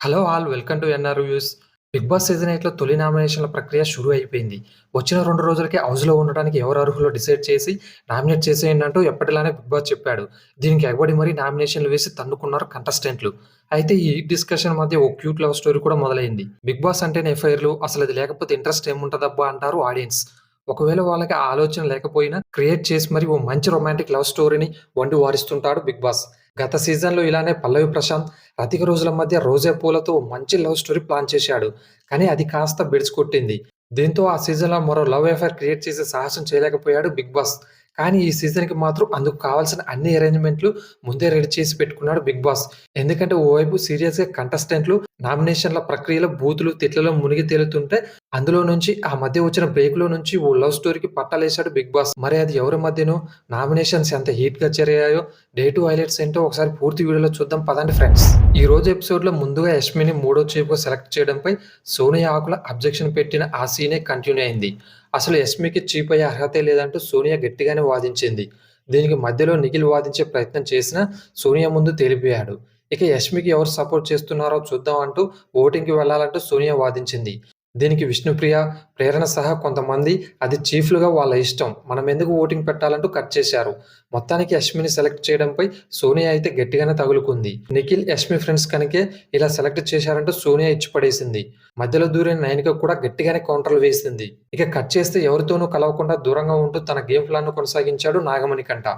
Hello all welcome to NR views 'Bigg Boss' season ఎయిట్లో తొలి నామినేషన్ల ప్రక్రియ షురూ అయిపోయింది. వచ్చిన రెండు రోజులకే హౌస్‌లో ఉండడానికి ఎవరు అర్హులో డిసైడ్ చేసి నామినేట్ చేసేయండి అంటూ ఎప్పటిలానే బిగ్ బాస్ చెప్పాడు. దీనికి ఎగబడి మరీ నామినేషన్లు వేసి తన్నుకున్నారు కంటెస్టెంట్లు. అయితే ఈ డిస్కషన్ మధ్య ఓ క్యూట్ లవ్ స్టోరీ కూడా మొదలైంది. 'బిగ్ బాస్' అంటేనే ఎఫ్ఐఆర్లు అసలు అది లేకపోతే ఇంట్రెస్ట్ ఏముంటదబ్బా అంటారు ఆడియన్స్. ఒకవేళ వాళ్ళకి ఆలోచన లేకపోయినా క్రియేట్ చేసి మరి ఓ మంచి రొమాంటిక్ లవ్ స్టోరీని వండి వారిస్తుంటాడు బిగ్ బాస్. గత సీజన్‌లో ఇలానే పల్లవి ప్రశాంత్, రతిక రోజుల మధ్య రోజా పూలతో మంచి లవ్ స్టోరీ ప్లాన్ చేశాడు. కానీ అది కాస్త బెడిసి కొట్టింది. దీంతో ఆ సీజన్‌లో మరో లవ్ ఎఫైర్ క్రియేట్ చేసే సాహసం చేయలేకపోయాడు బిగ్ బాస్. కానీ ఈ సీజన్‌కి మాత్రం అందుకు కావాల్సిన అన్ని అరేంజ్‌మెంట్లు ముందే రెడీ చేసి పెట్టుకున్నాడు బిగ్ బాస్. ఎందుకంటే ఓవైపు సీరియస్‌గా కంటెస్టెంట్లు నామినేషన్ల ప్రక్రియలో బూతులు, తిట్లలో మునిగి తేలుతుంటే అందులో నుంచి ఆ మధ్య వచ్చిన బ్రేక్‌లో నుంచి ఓ లవ్ స్టోరీకి పట్టాలేశాడు బిగ్ బాస్. మరి అది ఎవరి మధ్యనో, నామినేషన్స్ ఎంత హీట్‌గా జరిగాయో, డే టు హైలైట్స్ ఏంటో ఒకసారి పూర్తి వీడియోలో చూద్దాం పదండి ఫ్రెండ్స్. ఈ రోజు ఎపిసోడ్‌లో ముందుగా యష్మిని మూడో చీఫ్‌గా సెలెక్ట్ చేయడంపై సోనియా ఆకుల అబ్జెక్షన్ పెట్టిన ఆ సీనే కంటిన్యూ అయింది. అసలు యష్మికి చీప్ అయ్యే అర్హతే లేదంటూ సోనియా గట్టిగానే వాదించింది. దీనికి మధ్యలో నిఖిల్ వాదించే ప్రయత్నం చేసిన సోనియా ముందు తేలిపోయాడు. ఇక యష్మికి ఎవరు సపోర్ట్ చేస్తున్నారో చూద్దాం అంటూ ఓటింగ్‌కి వెళ్ళాలంటూ సోనియా వాదించింది. దీనికి విష్ణుప్రియ, ప్రేరణ సహా కొంతమంది అది చీఫ్‌లుగా వాళ్ళ ఇష్టం. మనం ఎందుకు ఓటింగ్ పెట్టాలంటూ కట్ చేశారు. మొత్తానికి యష్మిని సెలెక్ట్ చేయడంపై సోనియా అయితే గట్టిగానే తగులుకుంది. నిఖిల్, యష్మి ఫ్రెండ్స్ కనుకే ఇలా సెలెక్ట్ చేశారంటూ సోనియా ఇచ్చిపడేసింది. మధ్యలో దూరిన నయనిక కూడా గట్టిగానే కౌంటర్లు వేసింది. ఇక కట్ చేస్తే ఎవరితోనూ కలవకుండా దూరంగా ఉంటూ తన గేమ్ ప్లాన్‌ను కొనసాగించాడు నాగమణికంట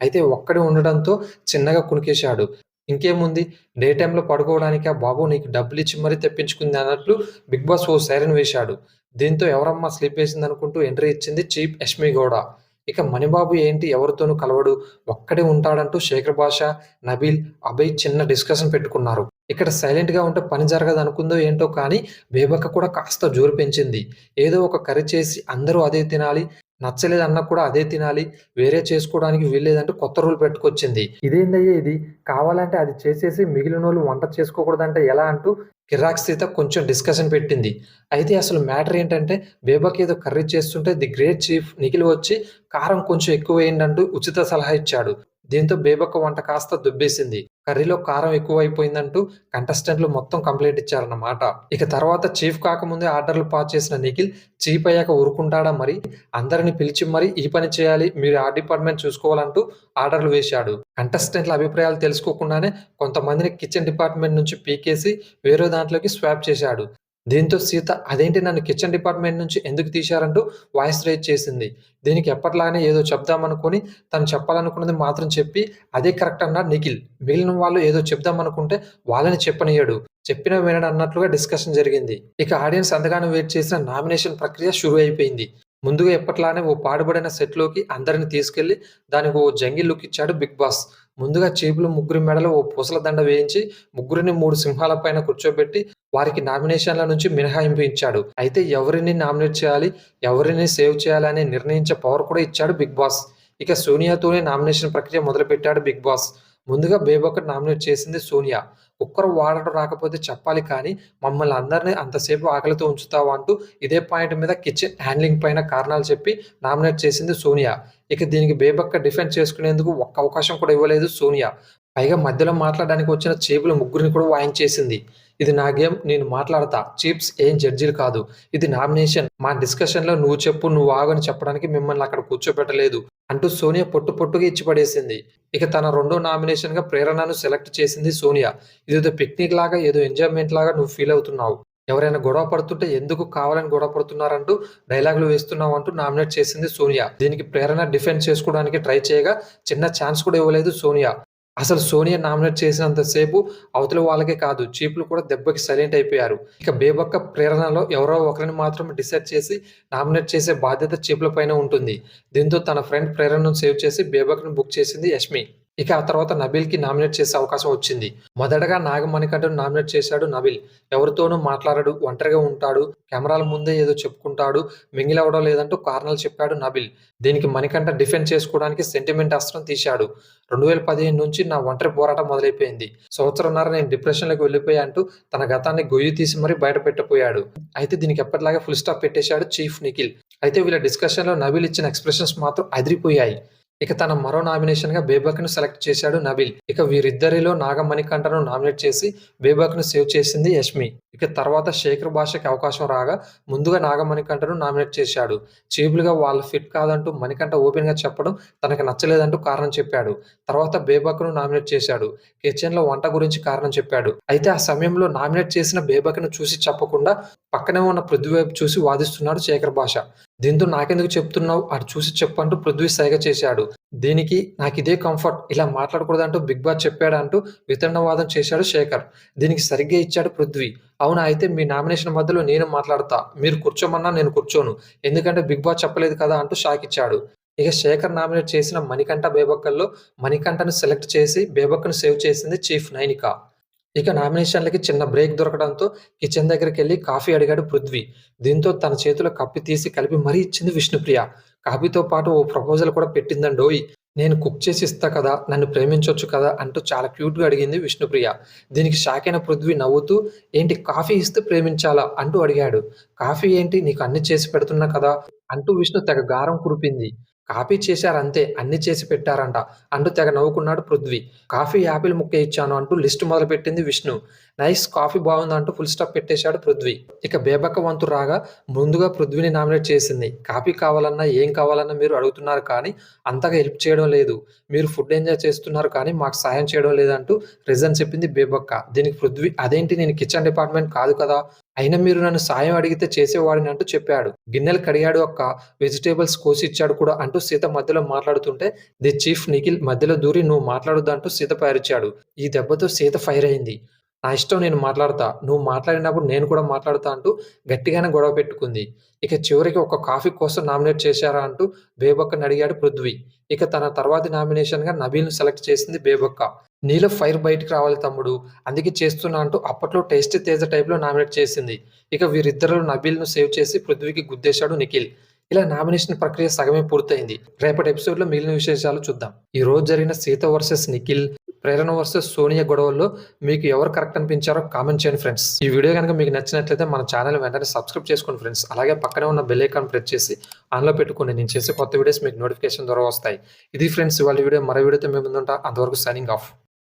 అయితే ఒక్కడే ఉండడంతో చిన్నగా కునికేశాడు. ఇంకేముంది డే టైంలో పడుకోవడానికి ఆ బాబు నీకు డబ్బులిచ్చి మరీ తెప్పించుకుంది అన్నట్లు బిగ్ బాస్ ఓ సైరన్ వేశాడు. దీంతో ఎవరమ్మా స్లీప్ వేసింది అనుకుంటూ ఎంట్రీ ఇచ్చింది చీప్ యష్మి గౌడ. ఇక మణిబాబు ఏంటి ఎవరితోనూ కలవడు, ఒక్కడే ఉంటాడంటూ శేఖర్ భాష, నబీల్, అభయ్ చిన్న డిస్కషన్ పెట్టుకున్నారు. ఇక్కడ సైలెంట్‌గా ఉంటే పని జరగదు అనుకుందో ఏంటో కానీ బేబక్క కూడా కాస్త జోరు పెంచింది. ఏదో ఒక కర్రీ చేసి అందరూ అదే తినాలి, నచ్చలేదన్నా కూడా అదే తినాలి, వేరే చేసుకోవడానికి వీల్లేదంటే కొత్త రూల్ పెట్టుకొచ్చింది. ఇదేందయ్యే ఇది కావాలంటే అది చేసేసి మిగిలిన వాళ్ళు వంట చేసుకోకూడదంటే ఎలా అంటూ కిరాక్ సీత కొంచెం డిస్కషన్ పెట్టింది. అయితే అసలు మ్యాటర్ ఏంటంటే బేబక్ ఏదో కర్రీ చేస్తుంటే ది గ్రేట్ చీఫ్ నిఖిల్ వచ్చి కారం కొంచెం ఎక్కువేయండి అంటూ ఉచిత సలహా ఇచ్చాడు. దీంతో బేబక్క వంట కాస్త దుబ్బేసింది. కర్రీలో కారం ఎక్కువైపోయిందంటూ కంటెస్టెంట్లు మొత్తం కంప్లైంట్ ఇచ్చారన్నమాట. ఇక తర్వాత చీఫ్ కాకముందే ఆర్డర్లు పాస్ చేసిన నిఖిల్ చీఫ్ అయ్యాక ఊరుకుంటాడా మరి అందరిని పిలిచి మరి ఈ పని చేయాలి మీరు ఆ డిపార్ట్మెంట్ చూసుకోవాలంటూ ఆర్డర్లు వేశాడు. కంటెస్టెంట్ల అభిప్రాయాలు తెలుసుకోకుండానే కొంతమందిని కిచెన్ డిపార్ట్మెంట్ నుంచి పీకేసి వేరే దాంట్లోకి స్వాప్ చేశాడు. దీంతో సీత అదేంటి నన్ను కిచెన్ డిపార్ట్మెంట్ నుంచి ఎందుకు తీశారంటూ వాయిస్ రేజ్ చేసింది. దీనికి ఎప్పటిలానే ఏదో చెప్దామనుకుని తను చెప్పాలనుకున్నది మాత్రం చెప్పి అదే కరెక్ట్ అన్నాడు నిఖిల్. మిగిలిన వాళ్ళు ఏదో చెప్దామనుకుంటే వాళ్ళని చెప్పనీయడు. చెప్పిన వినడు అన్నట్లుగా డిస్కషన్ జరిగింది. ఇక ఆడియన్స్ ఎంతగానో వెయిట్ చేసిన నామినేషన్ ప్రక్రియ షురూ అయిపోయింది. ముందుగా ఎప్పట్లానే ఓ పాడుబడిన సెట్‌లోకి అందరిని తీసుకెళ్ళి దానికి ఓ జంగిల్ లుక్ ఇచ్చాడు బిగ్ బాస్. ముందుగా చేపులు ముగ్గురి మెడలో ఓ పూసల దండ వేయించి ముగ్గురిని మూడు సింహాల పైన కూర్చోబెట్టి వారికి నామినేషన్ల నుంచి మినహాయింపు ఇచ్చాడు. అయితే ఎవరిని నామినేట్ చేయాలి, ఎవరిని సేవ్ చేయాలి అని నిర్ణయించే పవర్ కూడా ఇచ్చాడు బిగ్ బాస్. ఇక సోనియాతోనే నామినేషన్ ప్రక్రియ మొదలుపెట్టాడు బిగ్ బాస్. ముందుగా బేబోకర్ నామినేట్ చేసింది సోనియా. కుక్కర్ వాడటం రాకపోతే చెప్పాలి కానీ మమ్మల్ని అందరిని అంతసేపు ఆకలితో ఉంచుతావు అంటూ ఇదే పాయింట్ మీద కిచెన్ హ్యాండ్లింగ్ పైన కారణాలు చెప్పి నామినేట్ చేసింది సోనియా. ఇక దీనికి బేబక్క డిఫెండ్ చేసుకునేందుకు ఒక్క అవకాశం కూడా ఇవ్వలేదు సోనియా. పైగా మధ్యలో మాట్లాడడానికి వచ్చిన చీఫ్‌లు ముగ్గురిని కూడా వాయించేసింది. ఇది నా గేమ్ నేను మాట్లాడతా. చీప్స్ ఏం జడ్జిలు కాదు. ఇది నామినేషన్. మా డిస్కషన్‌లో నువ్వు చెప్పు నువ్వు ఆగు అని చెప్పడానికి మిమ్మల్ని అక్కడ కూర్చోబెట్టలేదు అంటూ సోనియా పొట్టు పొట్టుగా ఇచ్చిపడేసింది. ఇక తన రెండో నామినేషన్‌గా ప్రేరణను సెలెక్ట్ చేసింది సోనియా. ఇదేదో పిక్నిక్ లాగా ఏదో ఎంజాయ్‌మెంట్ లాగా నువ్వు ఫీల్ అవుతున్నావు. ఎవరైనా గొడవ పడుతుంటే ఎందుకు కావాలని గొడవ పడుతున్నారంటూ డైలాగులు వేస్తున్నావు అంటూ నామినేట్ చేసింది సోనియా. దీనికి ప్రేరణ డిఫెండ్ చేసుకోవడానికి ట్రై చేయగా చిన్న ఛాన్స్ కూడా ఇవ్వలేదు సోనియా. అసలు సోనియా నామినేట్ చేసినంతసేపు అవతల వాళ్ళకే కాదు చీపులు కూడా దెబ్బకి సైలెంట్ అయిపోయారు. ఇక బేబక్క, ప్రేరణలో ఎవరో ఒకరిని మాత్రం డిసైడ్ చేసి నామినేట్ చేసే బాధ్యత చీపుల పైన ఉంటుంది. దీంతో తన ఫ్రెండ్ ప్రేరణను సేవ్ చేసి బేబక్ను బుక్ చేసింది యష్మి. ఇక ఆ తర్వాత నబిల్కి నామినేట్ చేసే అవకాశం వచ్చింది. మొదటగా నాగమణికంఠను నామినేట్ చేశాడు నబిల్ ఎవరితోనూ మాట్లాడడు, ఒంటరిగా ఉంటాడు, కెమెరాల ముందే ఏదో చెప్పుకుంటాడు, మింగిలవడం అవ్వడం లేదంటూ కారణాలు చెప్పాడు నబిల్ దీనికి మణికంఠ డిఫెండ్ చేసుకోవడానికి సెంటిమెంట్ అస్త్రం తీశాడు. 2015 నుంచి నా ఒంటరి పోరాటం మొదలైపోయింది. సంవత్సరంన్నర నేను డిప్రెషన్‌లోకి వెళ్ళిపోయా అంటూ తన గతాన్ని గొయ్యి తీసి మరీ బయట పెట్టపోయాడు అయితే దీనికి ఎప్పటిలాగే ఫుల్ స్టాప్ పెట్టేశాడు చీఫ్ నిఖిల్. అయితే వీళ్ళ డిస్కషన్‌లో నబిల్ ఇచ్చిన ఎక్స్‌ప్రెషన్స్ మాత్రం అదిరిపోయాయి. ఇక తన మరో నామినేషన్‌గా బేబక్‌ను సెలెక్ట్ చేశాడు నబిల్ ఇక వీరిద్దరిలో నాగమణికంఠను నామినేట్ చేసి బేబక్‌ను సేవ్ చేసింది యష్మి. ఇక తర్వాత శేఖర్ భాషకి అవకాశం రాగా ముందుగా నాగమణికంఠను నామినేట్ చేశాడు. చీఫ్‌లుగా వాళ్ళు ఫిట్ కాదంటూ మణికంఠ ఓపెన్గా చెప్పడం తనకు నచ్చలేదంటూ కారణం చెప్పాడు. తర్వాత బేబక్‌ను నామినేట్ చేశాడు. కిచెన్‌లో వంట గురించి కారణం చెప్పాడు. అయితే ఆ సమయంలో నామినేట్ చేసిన బేబక్‌ను చూసి చెప్పకుండా పక్కనే ఉన్న పృథ్వీ వైపు చూసి వాదిస్తున్నాడు శేఖర్ భాష. దీంతో నాకెందుకు చెప్తున్నావు అటు చూసి చెప్పంటూ పృథ్వీ సైగ చేశాడు. దీనికి నాకు ఇదే కంఫర్ట్ ఇలా మాట్లాడకూడదంటూ బిగ్ బాస్ చెప్పాడంటూ వితండవాదం చేశాడు శేఖర్. దీనికి సరిగ్గా ఇచ్చాడు పృథ్వీ. అవునా అయితే మీ నామినేషన్ మధ్యలో నేను మాట్లాడతా. మీరు కూర్చోమన్నా నేను కూర్చోను. ఎందుకంటే బిగ్ బాస్ చెప్పలేదు కదా అంటూ షాక్ ఇచ్చాడు. ఇక శేఖర్ నామినేట్ చేసిన మణికంఠ బేబక్కల్లో మణికంఠను సెలెక్ట్ చేసి బేబక్కను సేవ్ చేసింది చీఫ్ నైనిక. ఇక నామినేషన్లకి చిన్న బ్రేక్ దొరకడంతో కిచెన్ దగ్గరికి వెళ్ళి కాఫీ అడిగాడు పృథ్వీ. దీంతో తన చేతిలో కప్పి తీసి కలిపి మరీ ఇచ్చింది విష్ణుప్రియ. కాఫీతో పాటు ఓ ప్రపోజల్ కూడా పెట్టిందండోయ్! నేను కుక్ చేసి ఇస్తా కదా! నన్ను ప్రేమించవచ్చు కదా! అంటూ చాలా క్యూట్‌గా అడిగింది విష్ణుప్రియ. దీనికి షాక్ అయిన పృథ్వీ నవ్వుతూ ఏంటి కాఫీ ఇస్తే ప్రేమించాలా? అంటూ అడిగాడు. కాఫీ ఏంటి నీకు అన్ని చేసి పెడుతున్నా కదా! అంటూ విష్ణు తెగ గారం కురిపింది. కాపీ చేశారంతే అన్ని చేసి పెట్టారంట అంటూ తెగ నవ్వుకున్నాడు పృథ్వీ. కాఫీ యాపిల్ ముక్క ఇచ్చాను అంటూ లిస్ట్ మొదలుపెట్టింది విష్ణు. నైస్ కాఫీ బాగుందంటూ అంటూ ఫుల్ స్టాప్ పెట్టేశాడు పృథ్వీ. ఇక బేబక్క వంతు రాగా ముందుగా పృథ్వీని నామినేట్ చేసింది. కాఫీ కావాలన్నా ఏం కావాలన్నా మీరు అడుగుతున్నారు కానీ అంతగా హెల్ప్ చేయడం లేదు. మీరు ఫుడ్ ఎంజాయ్ చేస్తున్నారు కానీ మాకు సాయం చేయడం లేదంటూ రీజన్ చెప్పింది బేబక్క. దీనికి పృథ్వీ అదేంటి నేను కిచెన్ డిపార్ట్మెంట్ కాదు కదా! అయినా మీరు నన్ను సాయం అడిగితే చేసేవాడిని అంటూ చెప్పాడు. గిన్నెలు కడిగాడు అక్క వెజిటేబుల్స్ కోసి ఇచ్చాడు కూడా అంటూ సీత మధ్యలో మాట్లాడుతుంటే ది చీఫ్ నిఖిల్ మధ్యలో దూరి నువ్వు మాట్లాడొద్దు అంటూ సీతపై ఈ దెబ్బతో సీత ఫైర్ అయింది. నా ఇష్టం నేను మాట్లాడతా. నువ్వు మాట్లాడినప్పుడు నేను కూడా మాట్లాడతా అంటూ గట్టిగానే గొడవ పెట్టుకుంది. ఇక చివరికి ఒక కాఫీ కోసం నామినేట్ చేశారా అంటూ బేబక్కని అడిగాడు పృథ్వీ. ఇక తన తర్వాతి నామినేషన్‌గా నబీల్‌ను సెలెక్ట్ చేసింది బేబక్క. నీలో ఫైర్ బయటికి రావాలి తమ్ముడు. అందుకే చేస్తున్నా అంటూ అప్పట్లో టేస్ట్ తేజ టైప్‌లో నామినేట్ చేసింది. ఇక వీరిద్దరు నబీల్‌ను సేవ్ చేసి పృథ్వీకి గుద్దేశాడు నిఖిల్. ఇలా నామినేషన్ ప్రక్రియ సగమే పూర్తయింది. రేపటి ఎపిసోడ్‌లో మిగిలిన విశేషాలు చూద్దాం. ఈ రోజు జరిగిన సీత వర్సెస్ నిఖిల్, ప్రేరణ వర్సెస్ సోనియా గొడవల్లో మీకు ఎవరు కరెక్ట్ అనిపించారో కామెంట్ చేయండి ఫ్రెండ్స్. ఈ వీడియో కనుక మీకు నచ్చినట్లయితే మన ఛానెల్ వెంటనే సబ్స్క్రైబ్ చేసుకోండి ఫ్రెండ్స్. అలాగే పక్కనే ఉన్న బెల్ ఐకాన్ ప్రెస్ చేసి ఆన్‌లో పెట్టుకోండి. నేను చేసే కొత్త వీడియోస్ మీకు నోటిఫికేషన్ ద్వారా వస్తాయి. ఇది ఫ్రెండ్స్ ఇవాళ వీడియో. మరో వీడియోతో మేము ముందుంటా. అంతవరకు సైనింగ్ ఆఫ్.